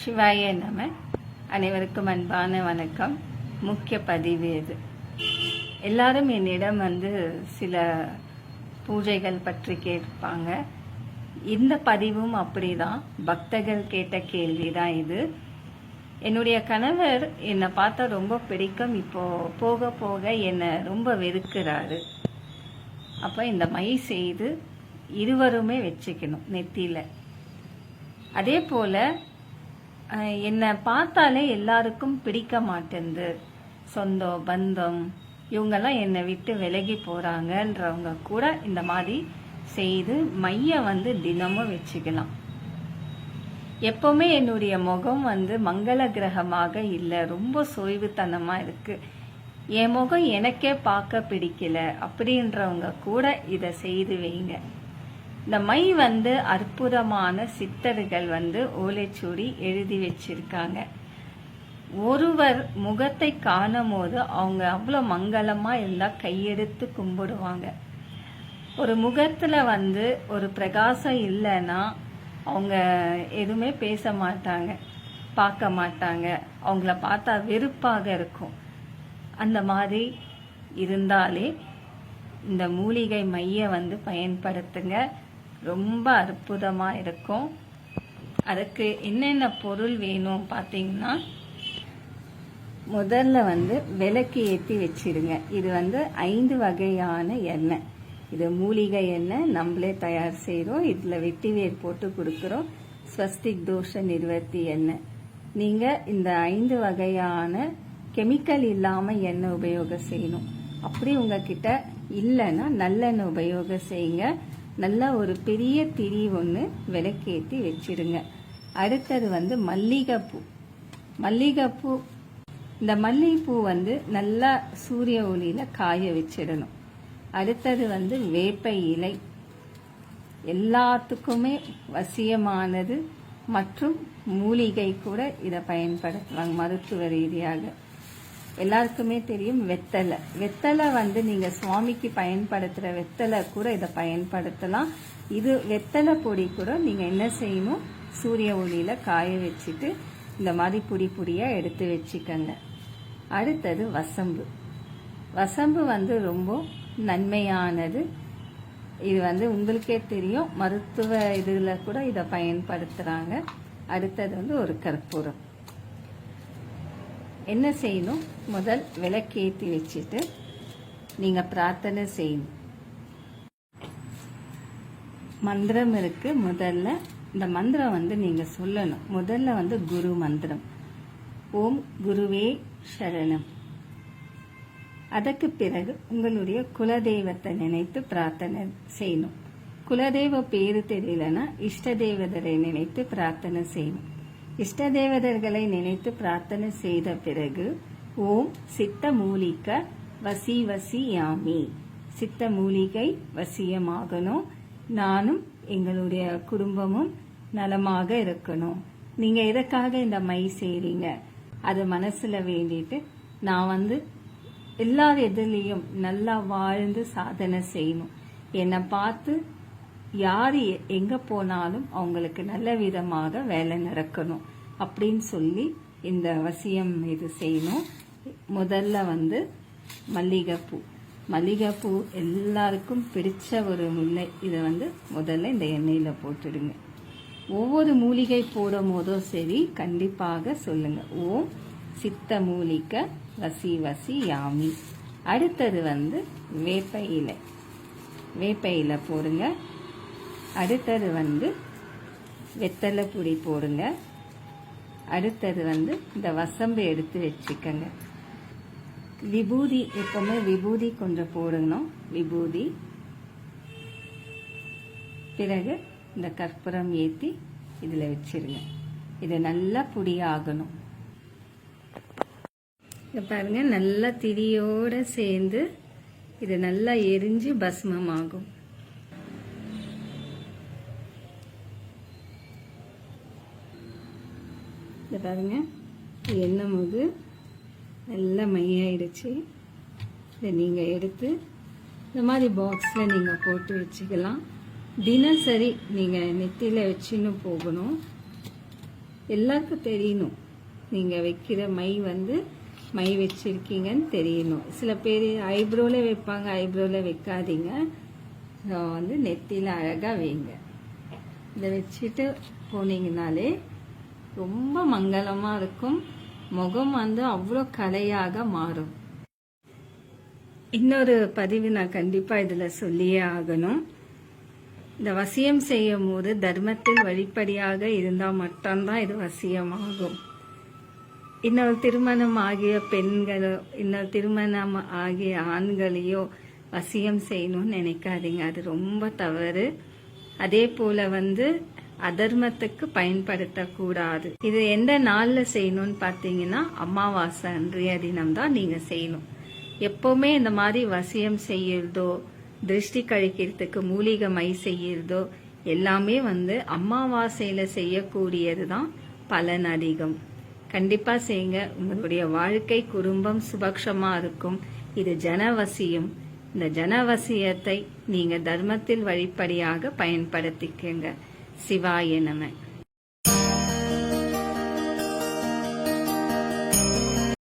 சிவாய நம. அனைவருக்கும் அன்பான வணக்கம். முக்கிய பதிவு இது. எல்லாரும் என்னிடம் வந்து சில பூஜைகள் பற்றி கேட்பாங்க. இந்த பதிவும் அப்படிதான். பக்தர்கள் கேட்ட கேள்வி தான் இது. என்னுடைய கணவர் என்னை பார்த்தா ரொம்ப பிடிக்கும். இப்போ போக போக என்னை ரொம்ப வெறுக்கிறாரு. அப்போ இந்த மை செய்து இருவருமே வச்சுக்கணும் நெத்தியில். அதே போல் என்னை பார்த்தாலே எல்லாருக்கும் பிடிக்க மாட்டேங்குது சொந்தம் பந்தம் இவங்கெல்லாம் என்னை விட்டு விலகி போகிறாங்கன்றவங்க கூட இந்த மாதிரி செய்து மைய வந்து தினமும் வச்சுக்கலாம். எப்பவுமே என்னுடைய முகம் வந்து மங்கள கிரகமாக இல்லை ரொம்ப சோய்வுத்தனமாக இருக்குது என் முகம் எனக்கே பார்க்க பிடிக்கல அப்படின்றவங்க கூட இதை செய்து வைங்க. இந்த மை வந்து அற்புதமான சித்தர்கள் வந்து ஓலைச்சூடி எழுதி வச்சிருக்காங்க. ஒருவர் முகத்தை காணும் போது அவங்க அவ்வளோ மங்களமா இருந்தால் கையெடுத்து கும்பிடுவாங்க. ஒரு முகத்துல வந்து ஒரு பிரகாசம் இல்லைன்னா அவங்க எதுவுமே பேச மாட்டாங்க பார்க்க மாட்டாங்க. அவங்கள பார்த்தா வெறுப்பாக இருக்கும். அந்த மாதிரி இருந்தாலே இந்த மூலிகை மைய வந்து பயன்படுத்துங்க. ரொம்ப அற்புதமாக இருக்கும். அதுக்கு என்னென்ன பொருள் வேணும் பார்த்தீங்கன்னா முதல்ல வந்து விளக்கு ஏற்றி வச்சிடுங்க இது வந்து ஐந்து வகையான எண்ணெய். இது மூலிகை எண்ணெய் நம்மளே தயார் செய்கிறோம் இதில் வெட்டி வேர் போட்டு கொடுக்குறோம். ஸ்வஸ்திக் தோஷ நிர்வர்த்தி எண்ணெய். நீங்கள் இந்த ஐந்து வகையான கெமிக்கல் இல்லாமல் எண்ணெய் உபயோகம் செய்யணும். அப்படி உங்ககிட்ட இல்லைன்னா நல்லெண்ணெய் உபயோகம் செய்யுங்க. நல்ல ஒரு பெரிய திரி ஒன்று விளக்கேற்றி வச்சிடுங்க அடுத்தது வந்து மல்லிகைப்பூ. மல்லிகைப்பூ இந்த மல்லிகைப்பூ வந்து நல்லா சூரிய ஒளியில் காய வச்சிடணும். அடுத்தது வந்து வேப்ப இலை. எல்லாத்துக்குமே வசியமானது மற்றும் மூலிகை கூட இதை பயன்படுத்துவாங்க மருத்துவ ரீதியாக. எல்லாருக்குமே தெரியும் வெத்தலை. வெத்தலை வந்து நீங்கள் சுவாமிக்கு பயன்படுத்துகிற வெத்தலை கூட இதை பயன்படுத்தலாம். இது வெத்தலை பொடி கூட நீங்கள் என்ன செய்யணும்? சூரிய ஒளியில் காய வச்சுட்டு இந்த மாதிரி பொடி பொடியாக எடுத்து வச்சுக்கோங்க. அடுத்தது வசம்பு. வசம்பு வந்து ரொம்ப நன்மையானது. இது வந்து உங்களுக்கே தெரியும். மருத்துவ இதில் கூட இதை பயன்படுத்துகிறாங்க அடுத்தது வந்து ஒரு கற்பூரம். என்ன செய்யணும்? முதல் விளக்கேற்றி வச்சுட்டு நீங்கள் பிரார்த்தனை செய்யணும். மந்திரம் இருக்கு. முதல்ல இந்த மந்திரம் வந்து நீங்கள் சொல்லணும். முதல்ல வந்து குரு மந்திரம். ஓம் குருவே சரணம். அதற்கு பிறகு உங்களுடைய குலதெய்வத்தை நினைத்து பிரார்த்தனை செய்யணும். குலதெய்வ பேரு தெரியலனா இஷ்ட தேவதரை நினைத்து பிரார்த்தனை செய்யணும். இஷ்ட தேவதர்களை நினைத்து பிரார்த்தனை செய்த பிறகு ஓம் சித்த மூலிக்க வசி வசி யாமி சித்த மூலிகை வசியமாகணும் நானும் எங்களுடைய குடும்பமும் நலமாக இருக்கணும். நீங்க எதற்காக இந்த மை செய்றீங்க? அது மனசுல வேண்டிட்டு நான் வந்து எல்லா எதிலையும் நல்லா வாழ்ந்து சாதனை செய்யணும். என்னை பார்த்து யார் எங்கே எங்க போனாலும் அவங்களுக்கு நல்ல விதமாக வேலை நடக்கணும் அப்படின்னு சொல்லி இந்த வசியம் இது செய்யணும். முதல்ல வந்து மல்லிகைப்பூ. மல்லிகைப்பூ எல்லாருக்கும் பிடிச்ச ஒரு முல்லை. இதை வந்து முதல்ல இந்த எண்ணெயில் போட்டுடுங்க. ஒவ்வொரு மூலிகை போடும் போதும் சரி கண்டிப்பாக சொல்லுங்க. ஓம் சித்த மூலிகை வசி வசி யாமி. அடுத்தது வந்து வேப்ப இலை. வேப்ப இலை போடுங்க. அடுத்தது வந்து வெத்தலை பொடி போடுங்க. அடுத்தது வந்து இந்த வசம்பு எடுத்து வச்சுக்கோங்க. விபூதி எப்பவுமே விபூதி கொஞ்சம் போடணும். விபூதி. பிறகு இந்த கற்பூரம் ஏற்றி இதில் வச்சிருங்க. இது நல்லா புடியாகணும் இதை பாருங்கள் நல்லா திரியோடு சேர்ந்து இது நல்லா எரிஞ்சு பஸ்மமாகும். இதை பாருங்க. எண்ணெய் போது நல்லா மையாயிடுச்சு. இதை நீங்கள் எடுத்து இந்த மாதிரி பாக்ஸில் நீங்கள் போட்டு வச்சுக்கலாம். தினசரி நீங்கள் நெத்தியில் வச்சுன்னு போகணும். எல்லாருக்கும் தெரியணும். நீங்கள் வைக்கிற மை வந்து மை வச்சுருக்கீங்கன்னு தெரியணும். சில பேர் ஐப்ரோவில் வைப்பாங்க ஐப்ரோவில் வைக்காதீங்க. வந்து நெத்தியில் அழகாக வைங்க. இதை வச்சுட்டு போனீங்கனாலே ரொம்ப மங்களமாக இருக்கும். முகம் வந்து அவ்வளோ கலையாக மாறும். இன்னொரு பதிவு நான் கண்டிப்பாக இதில் சொல்லியே ஆகணும். இந்த வசியம் செய்யும் போது தர்மத்தில் வழிப்படியாக இருந்தால் மட்டும்தான் இது வசியமாகும். இன்னொரு திருமணம் ஆகிய பெண்களோ இன்னொரு திருமணம் ஆகிய ஆண்களையோ வசியம் செய்யணும்னு நினைக்காதீங்க. அது ரொம்ப தவறு. அதே போல வந்து அதர்மத்துக்கு பயன்படுத்தக்கூடாது. இது எந்த நாளில் செய்யணும்னு பார்த்தீங்கன்னா அமாவாசை அன்றைய தினம் தான் நீங்கள் செய்யணும். எப்போவுமே இந்த மாதிரி வசியம் செய்யறதோ திருஷ்டி கழிக்கிறதுக்கு மூலிகை மை செய்யறதோ எல்லாமே வந்து அமாவாசையில் செய்யக்கூடியது தான் பலன் அதிகம். கண்டிப்பாக செய்யுங்க. உங்களுடைய வாழ்க்கை குடும்பம் சுபக்ஷமாக இருக்கும். இது ஜனவசியம். இந்த ஜனவசியத்தை நீங்கள் தர்மத்தில் வழிப்படியாக பயன்படுத்திக்கங்க. சிவாய நம.